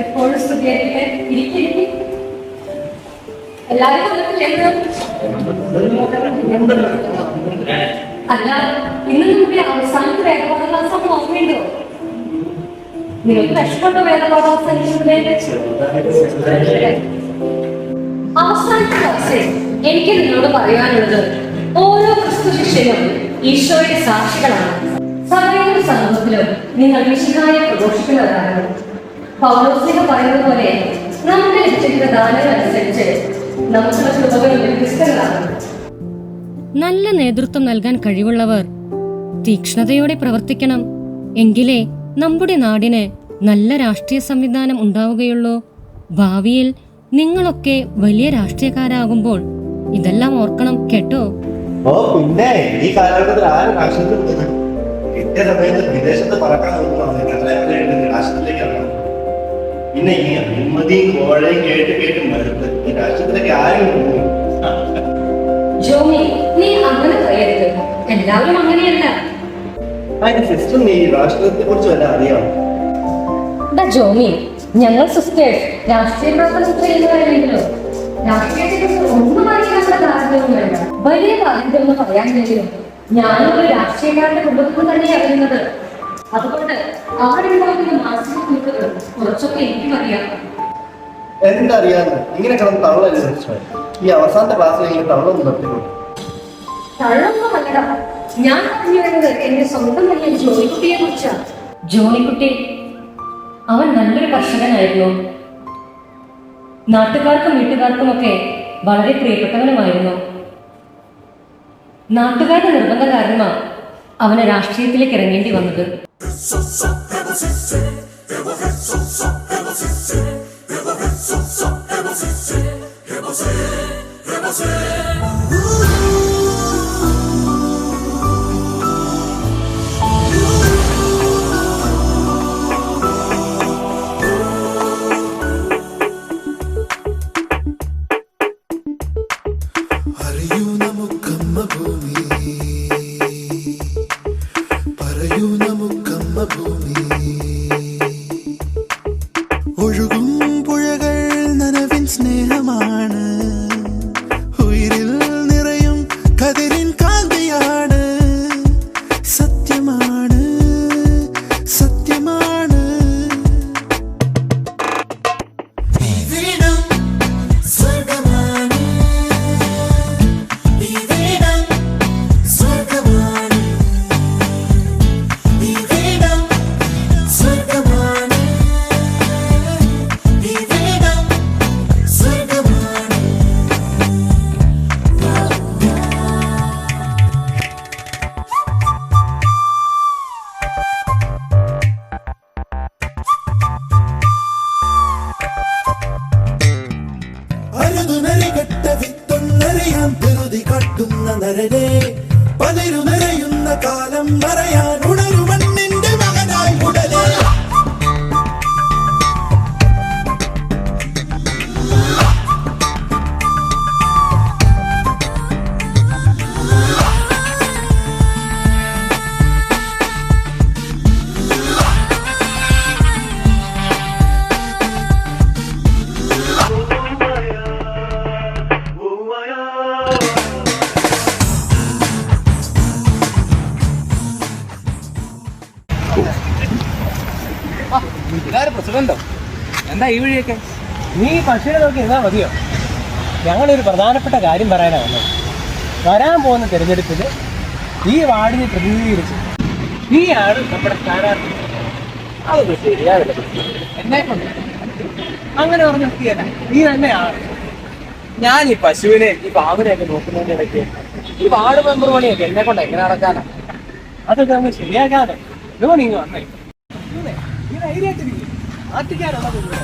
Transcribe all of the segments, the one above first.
എപ്പോഴും സ്തുതിയായിട്ട് ഇരിക്കും അല്ല ഇന്ന് നമ്മുടെ അവസാനത്തെ വേദപാഠ ക്ലാസ് നമ്മൾ ഓർമ്മയുണ്ടോ? നിങ്ങൾക്ക് വിഷമുണ്ടോ വേദപാഠ അവസാനത്തെ ക്ലാസ്സിൽ എനിക്ക് നിങ്ങളോട് പറയാനുള്ളത് ഓരോ ക്രിസ്തു ശിഷ്യനും ഈശോയുടെ സാക്ഷികളാണ്. സഭയിലും സമൂഹത്തിലും നിങ്ങൾ വിശുദ്ധായ പ്രഘോഷിക്കുന്നതാണ് പൗലോസിക പറയുന്നത് പോലെ നമുക്ക് ലഭിച്ചിരിക്കുന്ന ദാനങ്ങൾ അനുസരിച്ച് നമുക്കുള്ള കൃപകൾ വ്യത്യസ്തങ്ങളാണ് നല്ല നേതൃത്വം നൽകാൻ കഴിവുള്ളവർ തീക്ഷ്ണതയോടെ പ്രവർത്തിക്കണം. എങ്കിലേ നമ്മുടെ നാടിന് നല്ല രാഷ്ട്രീയ സംവിധാനം ഉണ്ടാവുകയുള്ളൂ. ഭാവിയിൽ നിങ്ങളൊക്കെ വലിയ രാഷ്ട്രീയക്കാരാകുമ്പോൾ ഇതെല്ലാം ഓർക്കണം കേട്ടോ. ഓ പിന്നെ ഈ കാലഘട്ടത്തിൽ ആരും രാഷ്ട്രീയത്തിൽ കിട്ടിയ സമയത്ത് വിദേശത്ത് പറക്കാൻ നോക്കണം രാഷ്ട്രത്തിലേക്ക് ഇറങ്ങണം. പിന്നെ ഈ അഴിമതിയും കോഴയും കേട്ട് കേട്ട് മടുത്ത് ഈ രാഷ്ട്രത്തിലേക്ക് ആരും പോകും. ജോമി നീ അങ്ങനെ പറയരുത്. എല്ലാവരും അങ്ങനെയല്ല. അതിന് സിസ്റ്റം ഈ രാഷ്ട്രീയത്തെ കുറിച്ച് വല്ല അറിയാം ജോമി ഞങ്ങൾ സിസ്റ്റേഴ്സ് രാഷ്ട്രീയ പ്രവർത്തനം ചെയ്യുന്നവരല്ലെങ്കിലും രാഷ്ട്രീയത്തെ കുറിച്ച് ഒന്നും അറിയാനുള്ള താല്പര്യം വേണ്ട. വലിയ താല്പര്യം പറയാനില്ലെങ്കിലും ഞാനൊരു രാഷ്ട്രീയക്കാരുടെ കുടുംബത്തിൽ തന്നെയാണ് അറിയുന്നത് അതുകൊണ്ട് അവരുണ്ടാകുന്ന മാനസിക കുറിപ്പുകൾ കുറച്ചൊക്കെ എനിക്കും അറിയാം എന്തറിയാന്ന് ഇങ്ങനെ കിടന്ന് തള്ളല്ലേ? ഈ അവസാനത്തെ ക്ലാസ്സിൽ ഇങ്ങനെ തള്ളൊന്നും നിർത്തിക്കൊണ്ട് തള്ളൊന്നുമല്ലടാ. ഞാൻ പറഞ്ഞു വരുന്നത് എന്റെ സ്വന്തം വലിയ ജോലിക്കുട്ടിയെ ജോലിക്കുട്ടി അവൻ നല്ലൊരു കർഷകനായിരുന്നു. നാട്ടുകാർക്കും വീട്ടുകാർക്കുമൊക്കെ വളരെ പ്രിയപ്പെട്ടവനുമായിരുന്നു. നാട്ടുകാരുടെ നിർബന്ധം കാരണമാ അവന് രാഷ്ട്രീയത്തിലേക്ക് ഇറങ്ങേണ്ടി വന്നത്. കാട്ടുന്ന നരനെ പലരുനരയുന്ന കാലം മറയാൻ ഉണരുമണ്ണിന്റെ നീ പക്ഷിയെ നോക്കി ഇരുന്നാൽ മതിയോ? ഞങ്ങളൊരു പ്രധാനപ്പെട്ട കാര്യം പറയാനാണ് വരാൻ പോകുന്ന തിരഞ്ഞെടുപ്പിൽ ഈ വാർഡിനെ പ്രതിനിധീകരിച്ച് നീയാണ് നമ്മുടെ സ്ഥാനാർത്ഥി. അതൊന്നും ശരിയാവില്ല എന്നെ കൊണ്ട്. അങ്ങനെ പറഞ്ഞു നോക്കിയല്ല നീ തന്നെയാണ് ഞാൻ ഈ പശുവിനെ ഈ പാമ്പിനെയൊക്കെ നോക്കുന്നതിന്റെ ഇടയ്ക്ക് ഈ വാർഡ് മെമ്പർ പണിയൊക്കെ എന്നെ കൊണ്ട് എങ്ങനെ നടക്കാനാ? അതൊക്കെ നമ്മൾ ശരിയാക്കാതെ ഇതോ നീ വന്നേ. ധൈര്യമായിട്ടിരിക്കും. ഞാൻ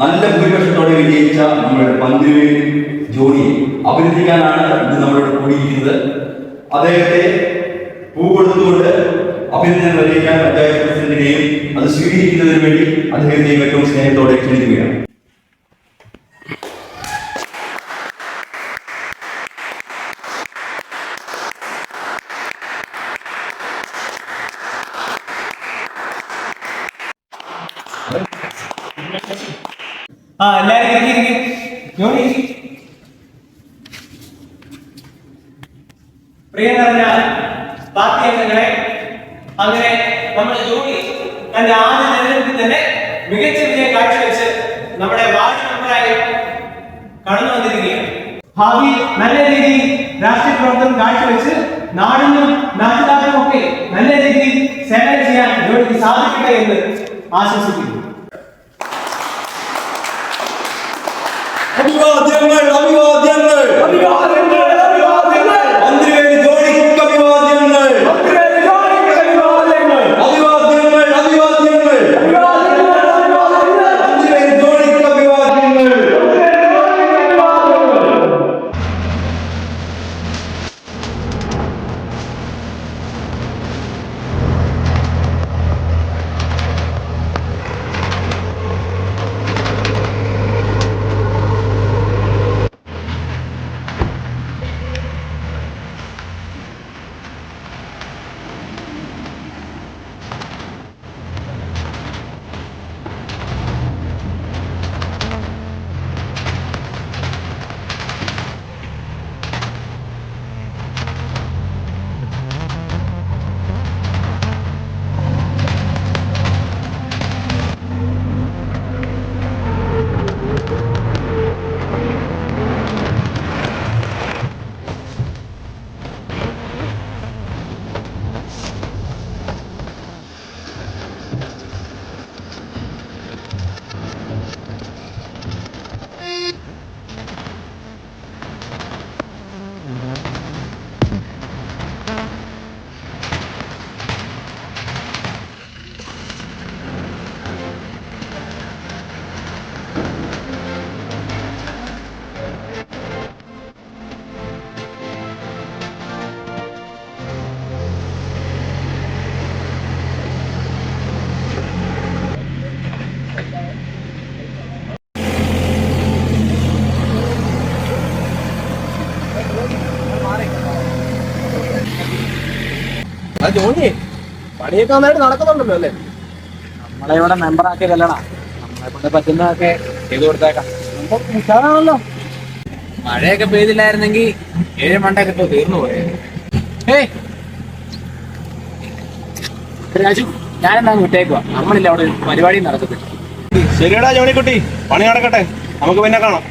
നല്ല ഭൂരിപക്ഷത്തോടെ വിജയിച്ച നമ്മുടെ പന്തിരി ജോണിയെ അഭിനന്ദിക്കാനാണ് ഇന്ന് നമ്മളോട് കൂടിയിരിക്കുന്നത്. അദ്ദേഹത്തെ പൂ കൊടുത്തുകൊണ്ട് അഭിനന്ദനം അറിയിക്കാൻ പഞ്ചായത്ത് അത് സ്വീകരിക്കുന്നതിന് വേണ്ടി അദ്ദേഹത്തെയും ഏറ്റവും സ്നേഹത്തോടെ ക്ഷണിക്കുകയാണ്. ആ എല്ലാരും ഇരിക്ക്. പ്രിയ നിറഞ്ഞ പാർട്ടി അംഗങ്ങളെ അങ്ങനെ നമ്മുടെ ജോലി തന്റെ ആദ്യ തെരഞ്ഞെടുപ്പിൽ തന്നെ മികച്ച വിജയം കാഴ്ചവെച്ച് നമ്മുടെ വാർഡ് മെമ്പറായി കടന്നു വന്നിരിക്കുകയാണ്. ഭാവി നല്ല രീതിയിൽ രാഷ്ട്രീയ പ്രവർത്തനം കാഴ്ചവെച്ച് നാടിനും നാട്ടുകാർക്കും ഒക്കെ നല്ല രീതിയിൽ സേവനം ചെയ്യാൻ ജോലിക്ക് സാധിക്കട്ടെ എന്ന് ആശംസിക്കുന്നു. அபிவாத்தியங்கள் அபிவாத்தியங்கள் அபிவாத்தியங்கள் അത് ജോണി പണിയൊക്കെ നന്നായിട്ട് നടക്കുന്നുണ്ടല്ലോ അല്ലേ? നമ്മളെ ഇവിടെ മെമ്പർ ആക്കിയതല്ലടാ നമ്മളെ കൊണ്ട് പറ്റുന്നതൊക്കെ ചെയ്തു കൊടുത്തേക്കാം. ഉഷാറാണല്ലോ. മഴയൊക്കെ പെയ്തില്ലായിരുന്നെങ്കിൽ ഏഴ് മണ്ടൊക്കെ ഇപ്പൊ തീർന്നു പോയേ. ഏയ് രാജു ഞാനെന്നാ വിട്ടേക്കുവാ. നമ്മളില്ല അവിടെ പരിപാടി നടക്കത്തില്ല. ശരിയടാ ജോണിക്കുട്ടി. പണി നടക്കട്ടെ. നമുക്ക് പിന്നെ കാണാം.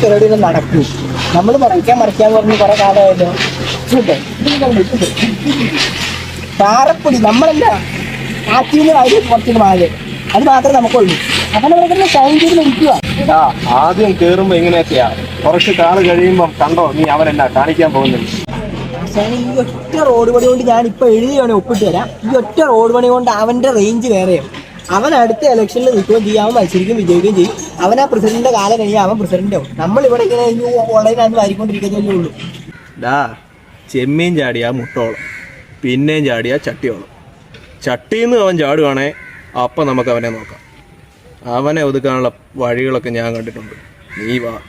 പരിപാടി നടക്കൂ. നമ്മൾ മറിക്കാൻ മറിക്കാൻ പറഞ്ഞ് കുറെ കാലമായല്ലോ. പാറപ്പൊടി. നമ്മളല്ല ആറ്റിന്ന് അതിൽ കുറച്ചിട്ട് മാൽ അത് മാത്രമേ നമുക്കുള്ളൂ. അങ്ങനെ ഇവിടെ ഷൈൻ ചെയ്ത് നിൽക്കുക. ആദ്യം കേറുമ്പോ ഇങ്ങനെയൊക്കെയാ. കുറച്ച് കാൽ കഴിയുമ്പോ കണ്ടോ? നീ അവനെന്നാ കാണിക്കാൻ പോകുന്നു അവസാനം ഈ ഒറ്റ റോഡ് പണി കൊണ്ട് ഞാൻ ഇപ്പൊ എഴുതിയാണ് ഒപ്പിട്ട് തരാം. ഈ ഒറ്റ റോഡ് പണി കൊണ്ട് അവന്റെ റേഞ്ച് വേറെയാണ്. അവൻ അടുത്ത ഇലക്ഷനിൽ നിൽക്കുകയും ചെയ്യും അവൻ മത്സരിക്കുകയും വിജയിക്കുകയും ചെയ്യും. അവൻ ആ പ്രസിഡന്റിന്റെ കാലം കഴിഞ്ഞാൽ അവൻ പ്രസിഡന്റ് ആവും. നമ്മൾ ഇവിടെ ഇങ്ങനെ ഓൺലൈൻ വാരിക്കൊണ്ടിരിക്കുന്നതേ ഉള്ളൂ. ഡാ ചെമ്മീൻ ചാടിയാ മുട്ടോളം പിന്നെയും ചാടിയാ ചട്ടിയോളം. ചട്ടിന്ന് അവൻ ചാടുവാണേ അപ്പം നമുക്ക് അവനെ നോക്കാം. അവനെ ഒതുക്കാനുള്ള വഴികളൊക്കെ ഞാൻ കണ്ടിട്ടുണ്ട്. നീ വാ.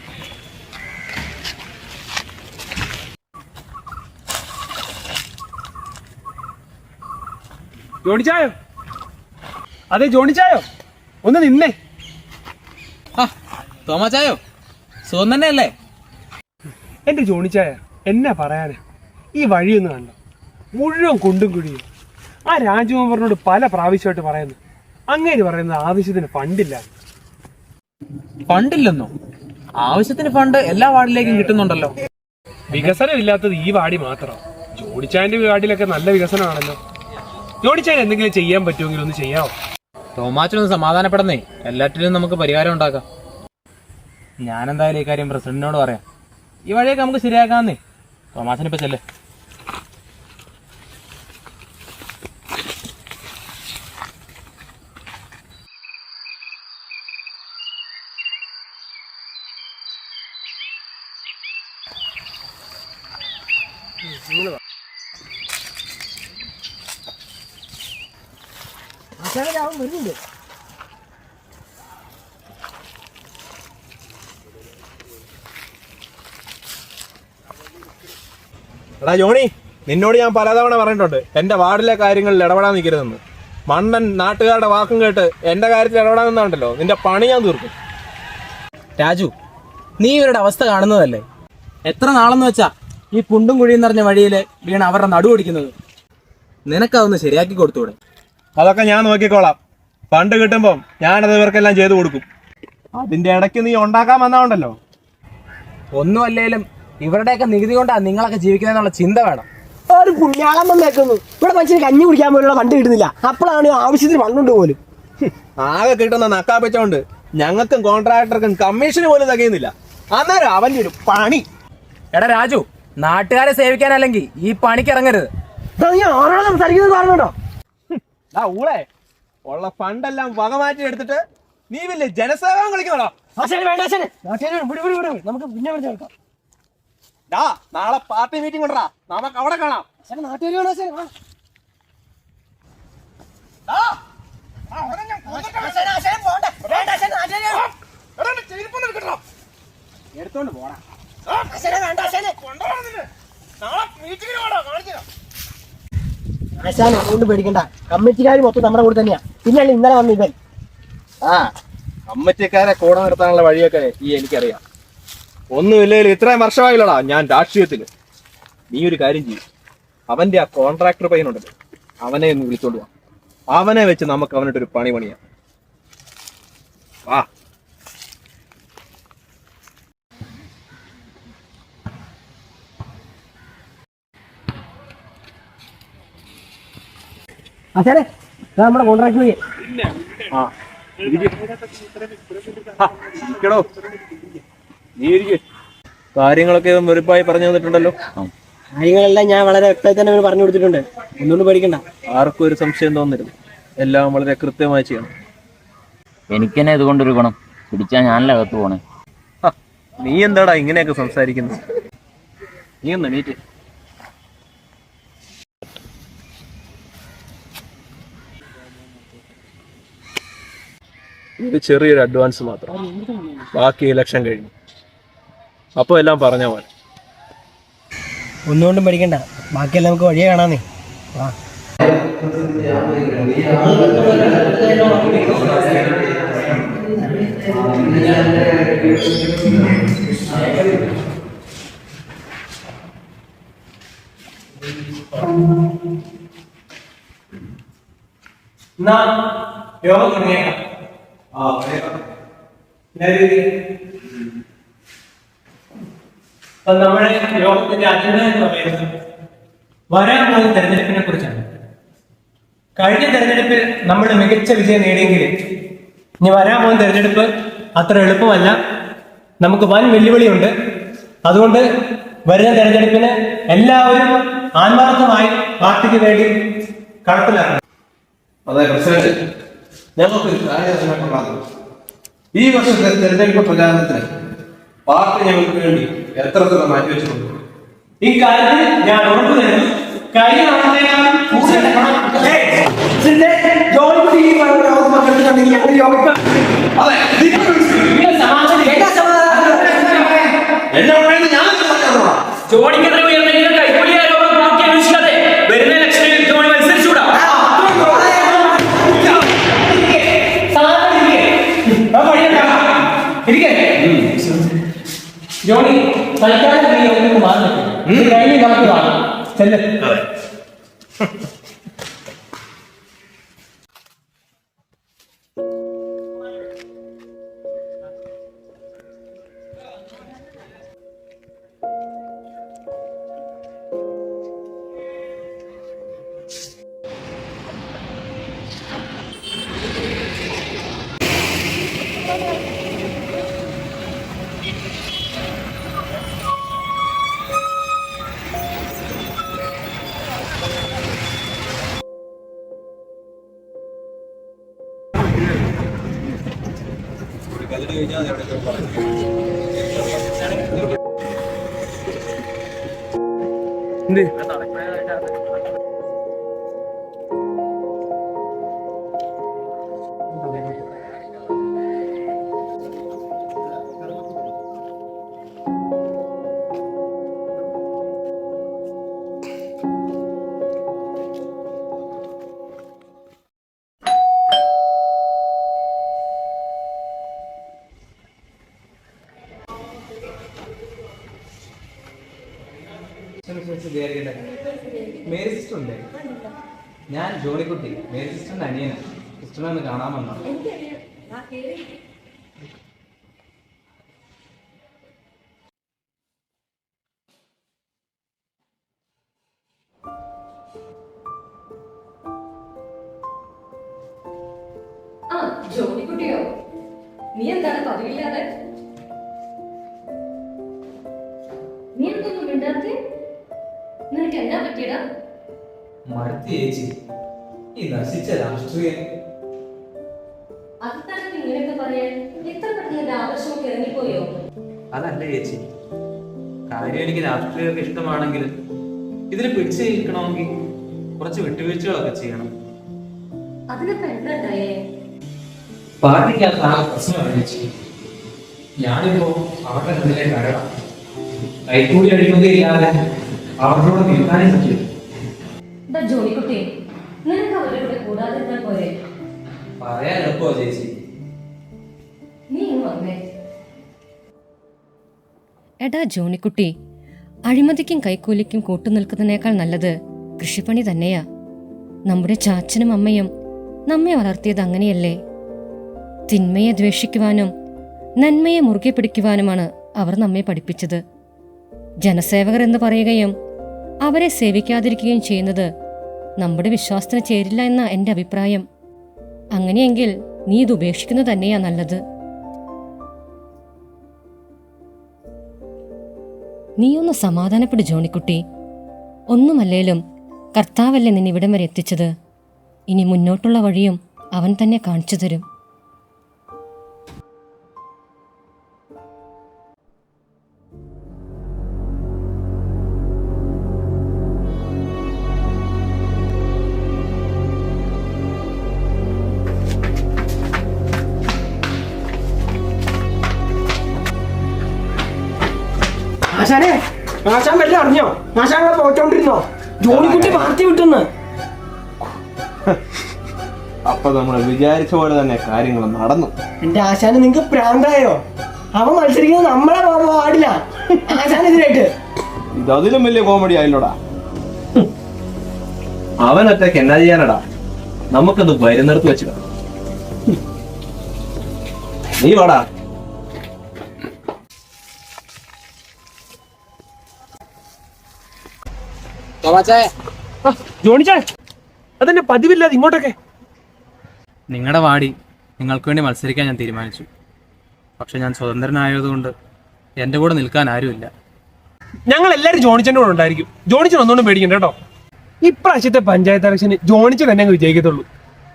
ജോണിച്ചായോ? അതെ ജോണിച്ചായോ ഒന്ന് നിന്നേ. ആ തോമാച്ചായോ സുഖം തന്നെയല്ലേ? എന്റെ ജോണിച്ചായ എന്നാ പറയാനാ? ഈ വഴിയൊന്നും കണ്ടോ? മുഴുവൻ കുണ്ടും കുഴിയും. ആ രാജകുമാറിനോട് പല പ്രാവശ്യമായിട്ട് പറയുന്നു. അങ്ങേര് പറയുന്നത് ആവശ്യത്തിന് ഫണ്ടില്ല. ഫണ്ടില്ലെന്നോ? ആവശ്യത്തിന് ഫണ്ട് എല്ലാ വാർഡിലേക്കും കിട്ടുന്നുണ്ടല്ലോ. വികസനം ഇല്ലാത്തത് ഈ വാടി മാത്രം. ജോണിച്ചായന്റെ വാർഡിലൊക്കെ നല്ല വികസനമാണല്ലോ. ജോണിച്ചായൻ എന്തെങ്കിലും ചെയ്യാൻ പറ്റുമെങ്കിൽ ഒന്ന് ചെയ്യാമോ തോമാച്ചനൊന്ന് സമാധാനപ്പെടുന്നേ എല്ലാറ്റിലും നമുക്ക് പരിഹാരം ഉണ്ടാക്കാം. ഞാനെന്തായാലും ഈ കാര്യം പ്രസിഡന്റിനോട് പറയാം. ഈ വഴിയൊക്കെ നമുക്ക് ശരിയാക്കാന്നേ. തോമാച്ചനിപ്പോ ചെല്ലേ ആശാനെ അവൻ വരുന്നുണ്ട് എടാ ജോണി നിന്നോട് ഞാൻ പലതവണ പറഞ്ഞിട്ടുണ്ട്. എന്റെ വാർഡിലെ കാര്യങ്ങളിൽ ഇടപെടാൻ നിൽക്കരുതെന്ന്. മണ്ണൻ നാട്ടുകാരുടെ വാക്കും കേട്ട് എന്റെ കാര്യത്തിൽ ഇടപെടാൻ നിന്നുണ്ടല്ലോ നിന്റെ പണി ഞാൻ തീർക്കും. രാജു നീ ഇവരുടെ അവസ്ഥ കാണുന്നതല്ലേ? എത്ര നാളെന്ന് വെച്ചാ ഈ കുണ്ടും കുഴിയും നിറഞ്ഞ വഴിയിൽ വീണ് അവരുടെ നടുവടിക്കുന്നത് നിനക്കതൊന്ന് ശരിയാക്കി കൊടുത്തൂടെ? അതൊക്കെ ഞാൻ നോക്കിക്കോളാം. ഫണ്ട് കിട്ടുമ്പം ഞാനത് ഇവർക്കെല്ലാം ചെയ്തു കൊടുക്കും. അതിന്റെ ഇടയ്ക്ക് നീ ഉണ്ടാക്കാൻ വന്നതുണ്ടല്ലോ ഒന്നും അല്ലേലും ഇവരുടെയൊക്കെ നികുതി കൊണ്ടാ നിങ്ങളൊക്കെ ജീവിക്കുന്നതെന്നുള്ള ചിന്ത വേണം. ഒരു പുണ്യാളം വന്നേക്കുന്നു. ഇവിടെ മനുഷ്യന് കഞ്ഞി കുടിക്കാൻ പോലുള്ള ഫണ്ട് കിട്ടുന്നില്ല. അപ്പോഴാണ് ആവശ്യത്തിന് ഫണ്ടുണ്ട് പോലും. ആകെ കിട്ടുന്ന നക്കാപ്പിച്ചോണ്ട് ഞങ്ങൾക്കും കോൺട്രാക്ടർക്കും കമ്മീഷന് പോലും തകയുന്നില്ല. അന്നേരം അവന്റെ ഒരു പണി. എടാ രാജു നാട്ടുകാരെ സേവിക്കാനല്ലെങ്കിൽ ഈ പണിക്ക് ഇറങ്ങരുത്. നീ ആരോട് സംസാരിക്കുന്നത് പറഞ്ഞോ ആ ഊളെ. ഉള്ള ഫണ്ടെല്ലാം വകമാറ്റി എടുത്തിട്ട് നീ വലിയ ജനസേവനം കളിക്കണോ നമുക്ക് പിന്നെ ഡാ നാളെ പാർട്ടി മീറ്റിംഗ് കൊണ്ടാ നമുക്ക് അവിടെ കാണാം. എടുത്തോണ്ട് പോടാ. പോടാ. വേണ്ട നാളെ മീറ്റിംഗിന് വേണം. എടുത്തോണ്ട് പോടാ ആശാനെ വേണ്ട ആശാനെ ആശാൻ അതുകൊണ്ട് പേടിക്കണ്ട. കമ്മിറ്റിക്കാർ മൊത്തം നമ്മുടെ കൂടെ തന്നെയാ. പിന്നെയാണ് ഇന്നലെ വന്ന ഇവൻ. ആ കമ്മിറ്റിക്കാരെ കൂടെ നിർത്താനുള്ള വഴിയൊക്കെ ഈ എനിക്കറിയാം. ഒന്നുമില്ലെങ്കിൽ ഇത്രയും വർഷമായില്ലടാ ഞാൻ രാഷ്ട്രീയത്തിൽ നീ ഒരു കാര്യം ചെയ്യും. അവന്റെ ആ കോൺട്രാക്ടർ പയ്യനുണ്ടല്ലോ അവനെ ഒന്ന് വിളിച്ചോണ്ട് വാ. അവനെ വെച്ച് നമുക്ക് അവനോട്ടൊരു പണി പണിയാം. വാ. ഇതാ നമ്മുടെ കോൺട്രാക്ട് പോയി ആ നീ ഇരിക്ക്. കാര്യങ്ങളൊക്കെ വെറുപ്പായി പറഞ്ഞു തന്നിട്ടുണ്ടല്ലോ. കാര്യങ്ങളെല്ലാം ഞാൻ വളരെ വ്യക്തമായി തന്നെ അവന് പറഞ്ഞു കൊടുത്തിട്ടുണ്ട്. ഒന്നുകൊണ്ട് പേടിക്കണ്ട. ആർക്കും ഒരു സംശയം തോന്നരുത്. എല്ലാം വളരെ കൃത്യമായി ചെയ്യണം. എനിക്ക് തന്നെ ഇതുകൊണ്ടൊരു ഗുണം. പിടിച്ചാ ഞാനല്ല അകത്ത് പോണേ. നീ എന്താടാ ഇങ്ങനെയൊക്കെ സംസാരിക്കുന്നത്? നീ ഒന്ന് മീറ്റ് ഇത് ചെറിയൊരു അഡ്വാൻസ് മാത്രം. ബാക്കി ഇലക്ഷൻ കഴിഞ്ഞു. അപ്പോൾ എല്ലാം പറഞ്ഞ പോലെ. ഒന്നുകൊണ്ടും പഠിക്കണ്ട ബാക്കിയെല്ലാം നമുക്ക് വഴിയെ കാണാന്നേ. വാ. യോഗം തുടങ്ങിയേക്കാം. നമ്മുടെ യോഗത്തിന്റെ അജണ്ട വരാൻ പോകുന്ന തെരഞ്ഞെടുപ്പിനെ കുറിച്ചാണ്. കഴിഞ്ഞ തെരഞ്ഞെടുപ്പിൽ നമ്മൾ മികച്ച വിജയം നേടിയെങ്കിൽ ഇനി വരാൻ പോകുന്ന തെരഞ്ഞെടുപ്പ് അത്ര എളുപ്പമല്ല. നമുക്ക് വൻ വെല്ലുവിളിയുണ്ട്. അതുകൊണ്ട് വരുന്ന തെരഞ്ഞെടുപ്പിന് എല്ലാവരും ആത്മാർത്ഥമായി പാർട്ടിക്ക് വേണ്ടി കളത്തിലിറങ്ങണം അതെ പ്രസിഡന്റ്. ഞങ്ങൾക്കൊരു കാര്യമായിട്ടുള്ളത് ഈ വർഷത്തെ തെരഞ്ഞെടുപ്പ് പ്രചാരണത്തിന് പാർട്ടി ഞങ്ങൾക്ക് വേണ്ടി എത്രത്തോളം മാറ്റിവെച്ചിട്ടുണ്ട് ഇക്കാര്യത്തിൽ ഞാൻ ഉറപ്പ് തരുന്നു. കഴിഞ്ഞ തവണത്തേക്കാളും കൂടുതൽ ജോലിക്കുട്ടി കാണാം ചെല്ല് വെച്ച് അതിന് കഴിഞ്ഞാൽ എന്ത്? സിസ്റ്ററിനെ ഒന്ന് ആ ജോലിക്കുട്ടിയോ നീ എന്താണ് പതിവില്ലാതെ? നീ എന്തൊന്നും മിണ്ടാത്തെ? നിനക്ക് എന്നാ പറ്റിയടാ? മടുത്തി ചേച്ചി ഈ നശിച്ച രാഷ്ട്രീയം അതല്ല ചേച്ചി. കാര്യം എനിക്ക് രാഷ്ട്രീയമൊക്കെ ഇഷ്ടമാണെങ്കിൽ ഇതിൽ പിടിച്ചു നിൽക്കണമെങ്കിൽ കുറച്ച് വിട്ടുവീഴ്ചകളൊക്കെ ചെയ്യണം. പാർട്ടിക്കകത്ത് ആ പ്രശ്നമാണ് ചേച്ചി. ഞാനിപ്പോ അവരുടെ കണ്ണിലെ കരടാം കൈക്കൂലി അഴിമതി ഇല്ലാതെ അവരോട് നിൽക്കാനേ പറ്റില്ല. എന്താ ജോലിക്കുട്ടി നിനക്ക് അവരുടെ കൂടാതെ പോരെ? പറയാൻ എളുപ്പമോ ചേച്ചി. എടാ ജോണിക്കുട്ടി. അഴിമതിക്കും കൈക്കൂലിക്കും കൂട്ടുനിൽക്കുന്നതിനേക്കാൾ നല്ലത് കൃഷിപ്പണി തന്നെയാ. നമ്മുടെ ചാച്ചനും അമ്മയും നമ്മെ വളർത്തിയത് അങ്ങനെയല്ലേ? തിന്മയെ ദ്വേഷിക്കുവാനും നന്മയെ മുറുകെ പിടിക്കുവാനുമാണ് അവർ നമ്മെ പഠിപ്പിച്ചത്. ജനസേവകർ എന്ന് പറയുകയും അവരെ സേവിക്കാതിരിക്കുകയും ചെയ്യുന്നത് നമ്മുടെ വിശ്വാസത്തിന് ചേരില്ല എന്ന എന്റെ അഭിപ്രായം. അങ്ങനെയെങ്കിൽ നീ ഇത് ഉപേക്ഷിക്കുന്നത് തന്നെയാ നല്ലത്. നീയൊന്ന് സമാധാനപ്പെട് ജോണിക്കുട്ടി. ഒന്നുമല്ലേലും കർത്താവല്ലേ നിന്നെ ഇവിടം വരെ എത്തിച്ചത്. ഇനി മുന്നോട്ടുള്ള വഴിയും അവൻ തന്നെ കാണിച്ചു തരും ആശാൻ വല്ല അറിഞ്ഞോ ആശാൻ അവിടെ പോയിട്ടോണ്ടിരുന്നോ ജോണിക്കുട്ടി പാർട്ടി വിട്ടുന്ന്. അപ്പൊ നമ്മൾ വിചാരിച്ച പോലെ തന്നെ കാര്യങ്ങൾ നടന്നു. എന്റെ ആശാന് നിങ്ങക്ക് പ്രാന്തായോ? അവൻ മത്സരിക്കുന്നത് നമ്മളെ പാടില്ല ആശാനെതിരായിട്ട്. ഇത് അതിലും വലിയ കോമഡി ആയില്ലോടാ. അവനൊറ്റയ്ക്ക് എന്നാ ചെയ്യാനടാ? നമുക്കത് വരുന്നിടത്ത് വെച്ച് നീ വാടാ. ജോണിച്ചാ അതെന്നെ പതിവില്ലാതെ ഇങ്ങോട്ടൊക്കെ. നിങ്ങളുടെ വാടി നിങ്ങൾക്ക് വേണ്ടി മത്സരിക്കാൻ ഞാൻ തീരുമാനിച്ചു. പക്ഷെ ഞാൻ സ്വതന്ത്രനായതുകൊണ്ട് എന്റെ കൂടെ നിൽക്കാൻ ആരുമില്ല. ഞങ്ങൾ എല്ലാവരും ജോണിച്ചന്റെ കൂടെ ഉണ്ടായിരിക്കും. ജോണിച്ചൻ ഒന്നുകൊണ്ടും പേടിക്കണ്ട കേട്ടോ. ഇപ്രാവശ്യത്തെ പഞ്ചായത്ത് ഇലക്ഷന് ജോണിച്ചൻ തന്നെ അങ്ങ് വിജയിക്കത്തുള്ളൂ.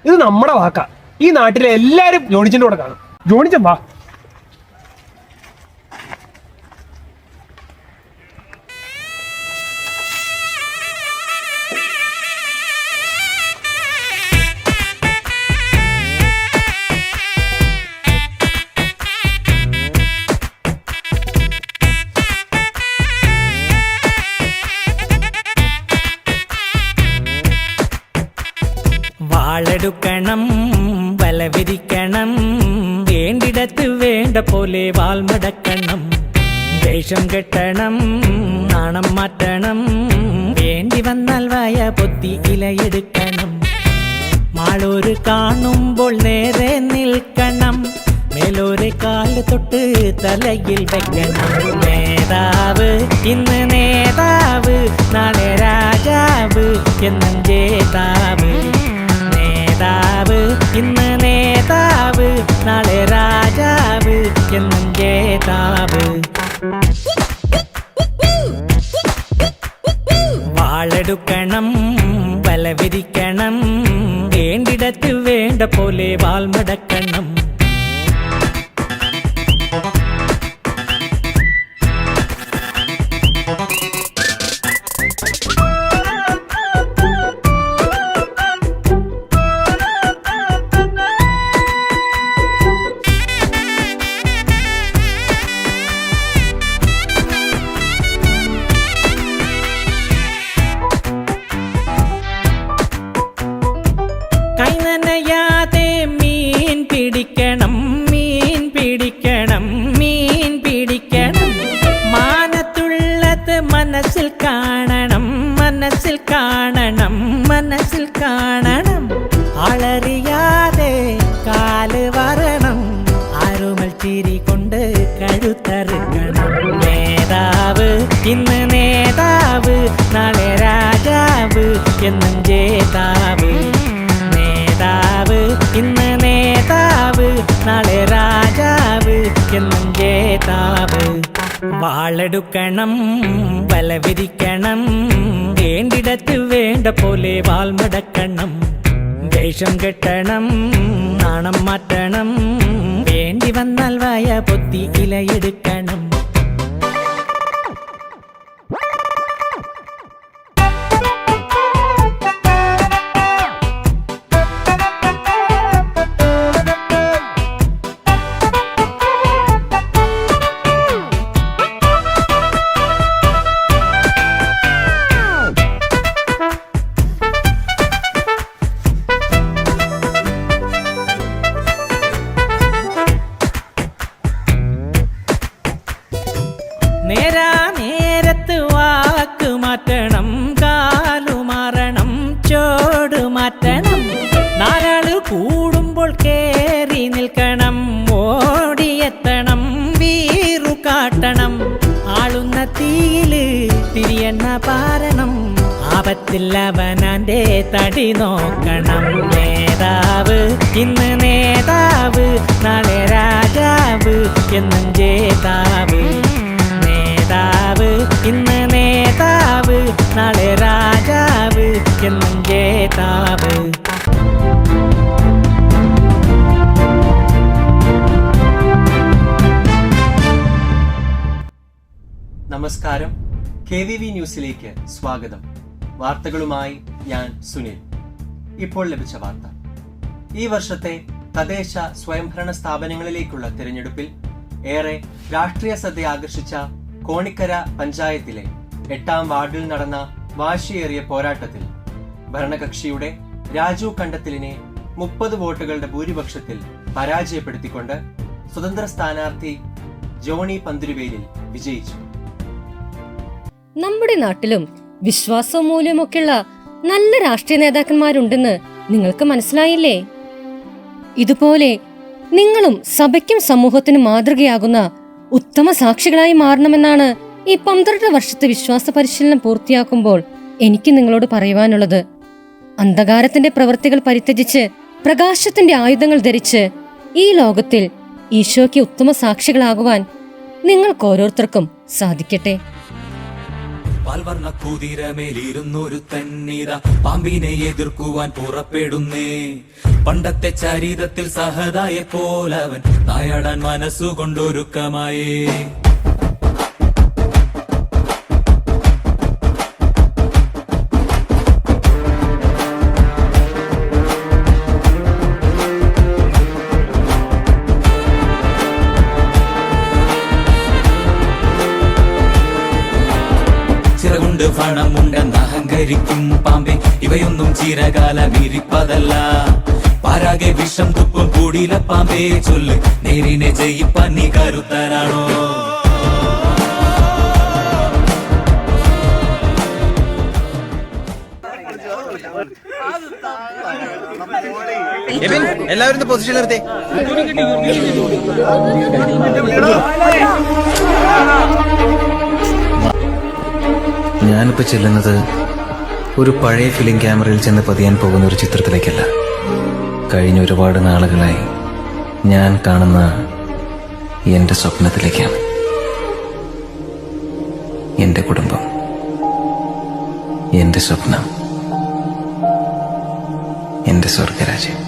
ഇത് നമ്മുടെ വാക്കാ. ഈ നാട്ടിലെ എല്ലാരും ജോണിച്ചന്റെ കൂടെ കാണും. ജോണിച്ചൻ വാ. വാളെടുക്കണം വല വിരിക്കണം വേണ്ടിടത്ത് വേണ്ട പോലെ വാൽമടക്കണം ദേഷ്യം കെട്ടണം നാണം മാറ്റണം വേണ്ടി വന്നാൽ വായ പൊത്തി ഇലയെടുക്കണം. മാളൂര് കാണുമ്പോൾ നേരെ നിൽക്കണം മേലോരെ കാൽ തൊട്ട് തലയിൽ വെക്കണം. നേതാവ് ഇന്ന് നേതാവ് നാളെ രാജാവ് എന്നും ജേതാവ്. ഇന്ന് നേതാവ് നാളെ രാജാവ് എന്നും ജേതാവ് വാളെടുക്കണം വലവിരിക്കണം വേണ്ടിടത്ത് വേണ്ട പോലെ വാൽമടക്കണം ഇന്ന് നേതാവ് നാളെ രാജാവ് എന്നും ജേതാവ്. നേതാവ് ഇന്ന് നേതാവ് നാളെ രാജാവ് എന്നും ജേതാവ്. വാളെടുക്കണം വലവിരിക്കണം വേണ്ടിടത്ത് വേണ്ട പോലെ വാൾമടക്കണം ദേഷം കെട്ടണം നാണം മാറ്റണം വേണ്ടി വന്നാൽ വായ പൊത്തി ഇലയെടുക്കണം. ആപത്തില്ലവനാന്റെ തടി നോക്കണം. നേതാവ് ഇന്ന് നേതാവ് നാളെ രാജാവ് എന്നും ജേതാവ്. നേതാവ് ഇന്ന് നേതാവ് നാളെ രാജാവ് എന്നും ജേതാവ്. നമസ്കാരം. കെ വി വി ന്യൂസിലേക്ക് സ്വാഗതം. വാർത്തകളുമായി ഞാൻ സുനിൽ. ഇപ്പോൾ ലഭിച്ച വാർത്ത. ഈ വർഷത്തെ തദ്ദേശ സ്വയംഭരണ സ്ഥാപനങ്ങളിലേക്കുള്ള തിരഞ്ഞെടുപ്പിൽ ഏറെ രാഷ്ട്രീയ ശ്രദ്ധ ആകർഷിച്ച കോണിക്കര പഞ്ചായത്തിലെ എട്ടാം വാർഡിൽ നടന്ന വാശിയേറിയ പോരാട്ടത്തിൽ ഭരണകക്ഷിയുടെ രാജു കണ്ടത്തിലിനെ മുപ്പത് വോട്ടുകളുടെ ഭൂരിപക്ഷത്തിൽ പരാജയപ്പെടുത്തിക്കൊണ്ട് സ്വതന്ത്ര സ്ഥാനാർത്ഥി ജോണി പന്തിരുവേലിൽ വിജയിച്ചു. നമ്മുടെ നാട്ടിലും വിശ്വാസവും മൂല്യമൊക്കെയുള്ള നല്ല രാഷ്ട്രീയ നേതാക്കന്മാരുണ്ടെന്ന് നിങ്ങൾക്ക് മനസ്സിലായില്ലേ? ഇതുപോലെ നിങ്ങളും സഭയ്ക്കും സമൂഹത്തിനും മാതൃകയാകുന്ന ഉത്തമ സാക്ഷികളായി മാറണമെന്നാണ് ഈ പന്ത്രണ്ട് വർഷത്തെ വിശ്വാസ പരിശീലനം പൂർത്തിയാക്കുമ്പോൾ എനിക്ക് നിങ്ങളോട് പറയുവാനുള്ളത്. അന്ധകാരത്തിന്റെ പ്രവൃത്തികൾ പരിത്യജിച്ച് പ്രകാശത്തിന്റെ ആയുധങ്ങൾ ധരിച്ച് ഈ ലോകത്തിൽ ഈശോയ്ക്ക് ഉത്തമ സാക്ഷികളാകുവാൻ നിങ്ങൾക്ക് ഓരോരുത്തർക്കും സാധിക്കട്ടെ. പാൽവർണ കുതിരമേലിരുന്നൊരു തന്നിത പാമ്പിനെ എതിർക്കുവാൻ പുറപ്പെടുന്നേ. പണ്ടത്തെ ചരിതത്തിൽ സഹതായ പോലവൻ തായാടാൻ മനസ്സുകൊണ്ടൊരുക്കമായേ. ചിറകുണ്ട് പണമുണ്ടെന്ന് അഹങ്കരിക്കും പാമ്പെ. ഇവയൊന്നും ചീരകാല വിരിപ്പതല്ല. പാരാകെ വിഷം തുപ്പും കൂടിയില പാമ്പേ. ചൊല്ല് നേരിനെ ജയിപ്പാൻ നീ കരുത്തനാണോ എല്ലാവരും പൊസിഷൻ നിർത്തേ. ഞാനിപ്പോൾ ചെല്ലുന്നത് ഒരു പഴയ ഫിലിം ക്യാമറയിൽ ചെന്ന് പതിയാൻ പോകുന്ന ഒരു ചിത്രത്തിലേക്കല്ല. കഴിഞ്ഞ ഒരുപാട് നാളുകളായി ഞാൻ കാണുന്ന എന്റെ സ്വപ്നത്തിലേക്കാണ്. എന്റെ കുടുംബം. എന്റെ സ്വപ്നം. എന്റെ സ്വർഗരാജ്യം.